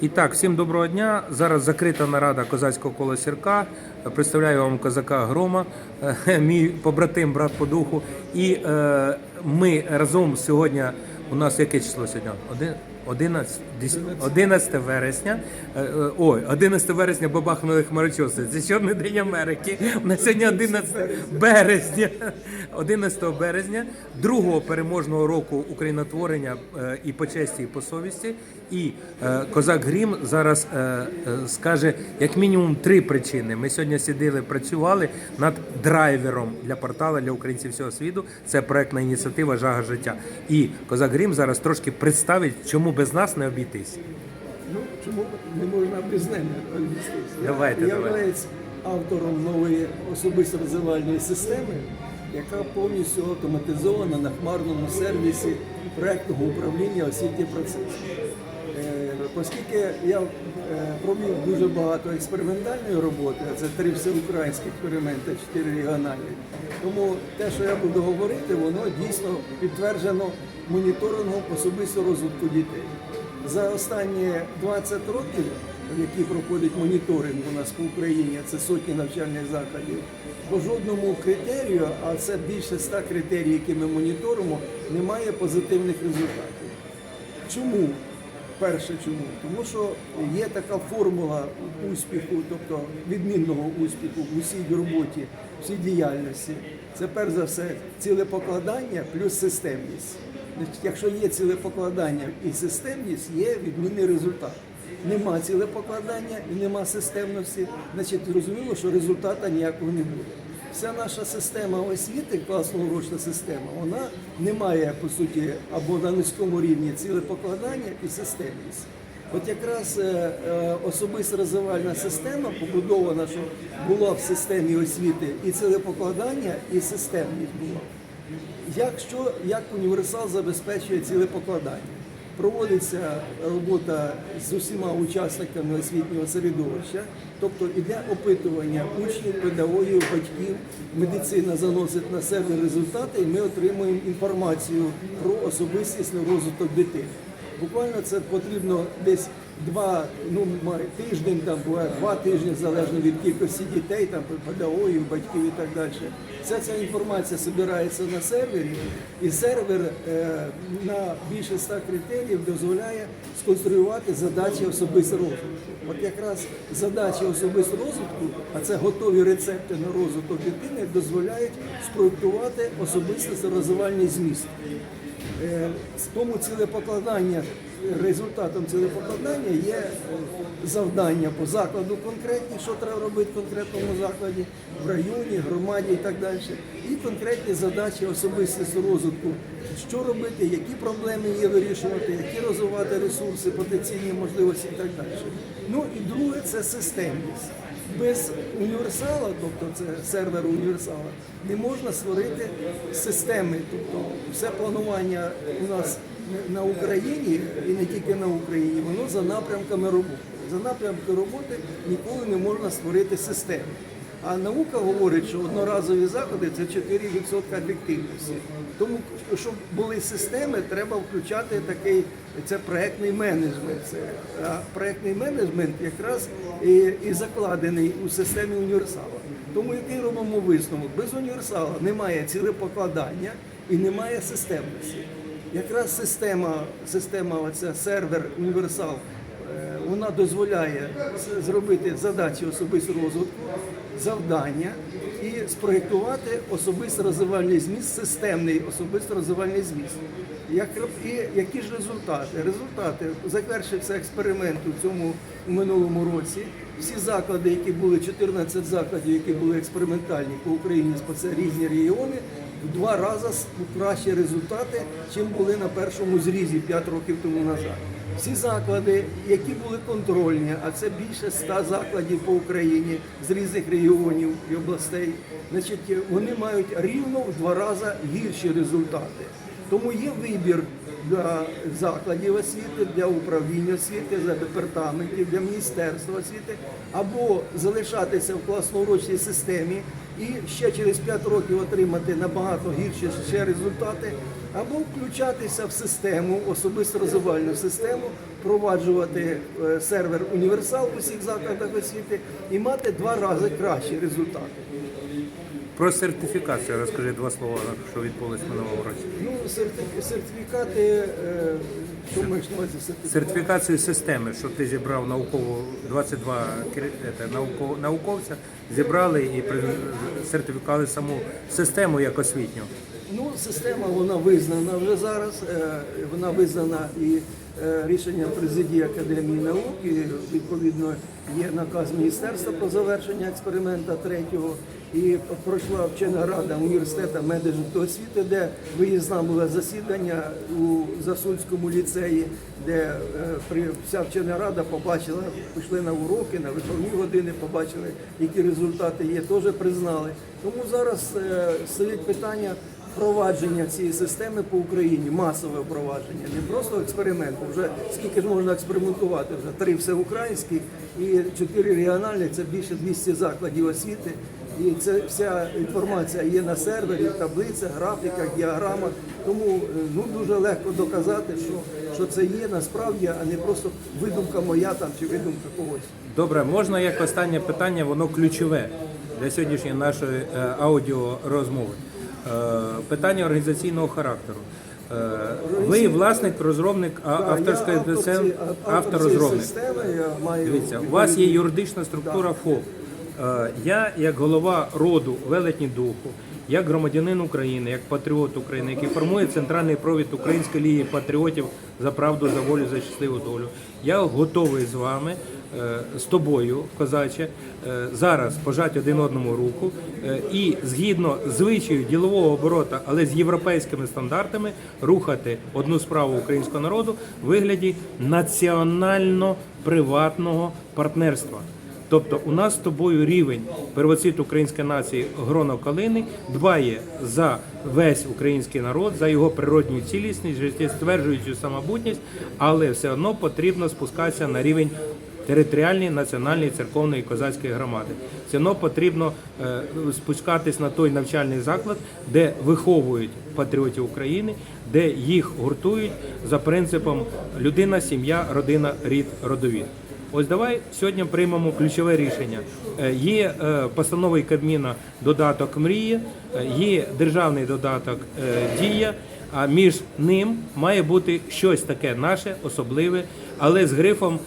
І так, всім доброго дня. Зараз закрита нарада козацького кола сірка. Представляю вам козака Грома, е, мій побратим, брат по духу. І е, ми разом сьогодні. У нас яке число сьогодні? Один. 11, 11 вересня. Е, е, Ой, 11 вересня бабахнули хмарочоси. Це чорний день Америки. У нас сьогодні 11 березня. 11 березня, другого переможного року українотворення е, і по честі, і по совісті. І козак Грім зараз скаже як мінімум три причини. Ми сьогодні сиділи, працювали над драйвером для порталу для українців всього світу. Це проектна ініціатива Жага життя. І козак Грім зараз трошки представить, чому без нас не обійтись. Ну, чому не можна без мене обійтись? Давайте, Я давайте. являюсь автором нової особисто розвивальної системи, яка повністю автоматизована на хмарному сервісі проектного управління освітніх процесів. Оскільки я е, провів дуже багато експериментальної роботи, а це три всеукраїнські експерименти, чотири регіональні. Тому те, що я буду говорити, воно дійсно підтверджено моніторингом особистого розвитку дітей. За останні 20 років, які проходить моніторинг у нас по Україні, це сотні навчальних закладів, по жодному критерію, а це більше 100 критерій, які ми моніторимо, немає позитивних результатів. Чому? Перше чому? Тому що є така формула успіху, тобто відмінного успіху в усій роботі, всій діяльності. Це перш за все цілепокладання плюс системність. Якщо є цілепокладання і системність, є відмінний результат. Нема цілепокладання і нема системності, значить зрозуміло, що результату ніякого не буде. Вся наша система освіти, класно-урочна система, вона не має по суті або на низькому рівні цілепокладання і системність. От якраз е, е, особиста розвивальна система побудована, що була в системі освіти і цілепокладання, і системність була. Як, що, як універсал забезпечує цілепокладання? Проводиться робота з усіма учасниками освітнього середовища, тобто іде опитування учнів, педагогів, батьків, медицина заносить на себе результати, і ми отримуємо інформацію про особистісний розвиток дитини. Буквально це потрібно десь два ну тиждень, там буває два тижні, залежно від кількості дітей, там педагогів, батьків і так далі. Вся ця інформація збирається на сервері, і сервер е, на більше ста критеріїв дозволяє сконструювати задачі особистого розвитку. От якраз задачі особистого розвитку, а це готові рецепти на розвиток дитини, дозволяють спроектувати особистість розвивальний зміст. Е, тому цілепокладання, результатом цілепокладання є е, завдання по закладу конкретні, що треба робити в конкретному закладі, в районі, громаді і так далі. І конкретні задачі особистості розвитку, що робити, які проблеми є вирішувати, які розвивати ресурси, потенційні можливості і так далі. Ну і друге це системність. Без універсала, тобто це сервер універсала, не можна створити системи. Тобто все планування у нас на Україні і не тільки на Україні, воно за напрямками роботи. За напрямками роботи ніколи не можна створити системи. А наука говорить, що одноразові заходи це 4% ефективності. Тому, щоб були системи, треба включати такий це проектний менеджмент. А проектний менеджмент якраз і, і закладений у системі універсала. Тому який робимо висновок? Без універсала немає цілепокладання і немає системності. Якраз система, система оця сервер універсал Е, вона дозволяє зробити задачі особистого розвитку, завдання і спроєктувати особисто розвивальний зміст, системний особисто розвивальний зміст. Як, і які ж результати? Результати завершився експеримент у цьому у минулому році. Всі заклади, які були 14 закладів, які були експериментальні по Україні, це різні регіони, в два рази кращі результати, чим були на першому зрізі 5 років тому назад. Всі заклади, які були контрольні, а це більше 100 закладів по Україні з різних регіонів і областей, значить, вони мають рівно в два рази гірші результати. Тому є вибір для закладів освіти, для управління освіти, для департаментів, для міністерства освіти, або залишатися в класно-урочній системі і ще через 5 років отримати набагато гірші ще результати, або включатися в систему, особисто розвивальну систему, впроваджувати е, сервер універсал у всіх закладах освіти і мати два рази кращі результати. Про сертифікацію розкажи два слова, що відбулось в минулому році. Ну, серти- сертифікати, е, що маєш на увазі сертифікати? Сертифікацію системи, що ти зібрав науково 22 кер- ете, науко- науковця, зібрали і при- сертифікували саму систему як освітню. Ну, система вона визнана вже зараз. е, Вона визнана і е, рішенням президії Академії наук, і відповідно є наказ міністерства про завершення експеримента третього. І пройшла вчена рада університету медичної освіти, де виїзна була засідання у Засульському ліцеї, де е, вся вчена рада побачила, пішли на уроки, на виховні години, побачили, які результати є, теж признали. Тому зараз е, стоїть питання впровадження цієї системи по Україні, масове впровадження, не просто експеримент. Вже скільки ж можна експериментувати? Вже три всеукраїнські і чотири регіональні, це більше 200 закладів освіти. І це вся інформація є на сервері, таблицях, графіках, діаграмах. Тому е, ну дуже легко доказати, що, що це є насправді, а не просто видумка моя там чи видумка когось. Добре, можна як останнє питання, воно ключове для сьогоднішньої нашої е, аудіорозмови. Е, питання організаційного характеру. Е, ви власник, розробник, авторської я автор автор автор розробник. системи, я Дивіться, у вас є юридична структура ФОП. Е, Я, як голова роду велетні духу, як громадянин України, як патріот України, який формує центральний провід Української ліги патріотів за правду, за волю, за щасливу долю. Я готовий з вами, з тобою, козаче, е, зараз пожати один одному руку е, і згідно звичаю ділового оборота, але з європейськими стандартами, рухати одну справу українського народу в вигляді національно-приватного партнерства. Тобто у нас з тобою рівень первоцвіт української нації Гроно Калини дбає за весь український народ, за його природню цілісність, життєстверджуючу самобутність, але все одно потрібно спускатися на рівень територіальної, національної, церковної козацької громади. Одно потрібно е, спускатись на той навчальний заклад, де виховують патріотів України, де їх гуртують за принципом людина, сім'я, родина, рід, родовід. Ось давай сьогодні приймемо ключове рішення. Е, Є е, постанови Кабміна додаток мрії, є державний додаток дія. А між ним має бути щось таке наше, особливе, але з грифом,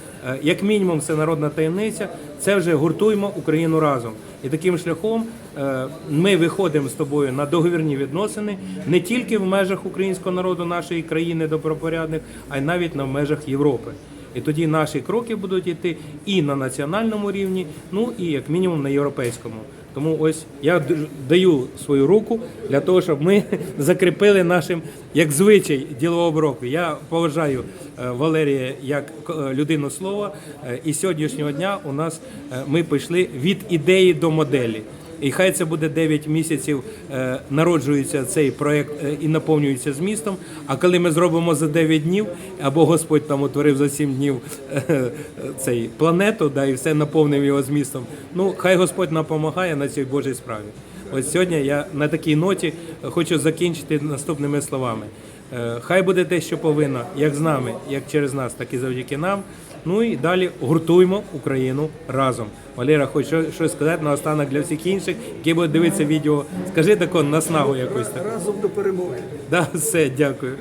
як мінімум, це народна таємниця. Це вже гуртуємо Україну разом. І таким шляхом е, ми виходимо з тобою на договірні відносини не тільки в межах українського народу, нашої країни добропорядних, а й навіть на межах Європи. І тоді наші кроки будуть йти і на національному рівні, ну і як мінімум на європейському. Тому ось я даю свою руку для того, щоб ми закріпили нашим як звичай ділового року. Я поважаю е, Валерія як е, людину слова. е, І сьогоднішнього дня у нас ми пішли від ідеї до моделі. І хай це буде 9 місяців, е, народжується цей проект е, і наповнюється змістом. А коли ми зробимо за 9 днів, або Господь там утворив за 7 днів е, цей планету, да, і все наповнив його змістом. Ну, хай Господь нам допомагає на цій Божій справі. Ось сьогодні я на такій ноті хочу закінчити наступними словами. Е, Хай буде те, що повинно, як з нами, як через нас, так і завдяки нам. Ну і далі гуртуємо Україну разом. Валера, хоч щось сказати на останок для всіх інших, які будуть дивитися відео. Скажи таку наснагу якусь так. разом до перемоги. Да, все, дякую.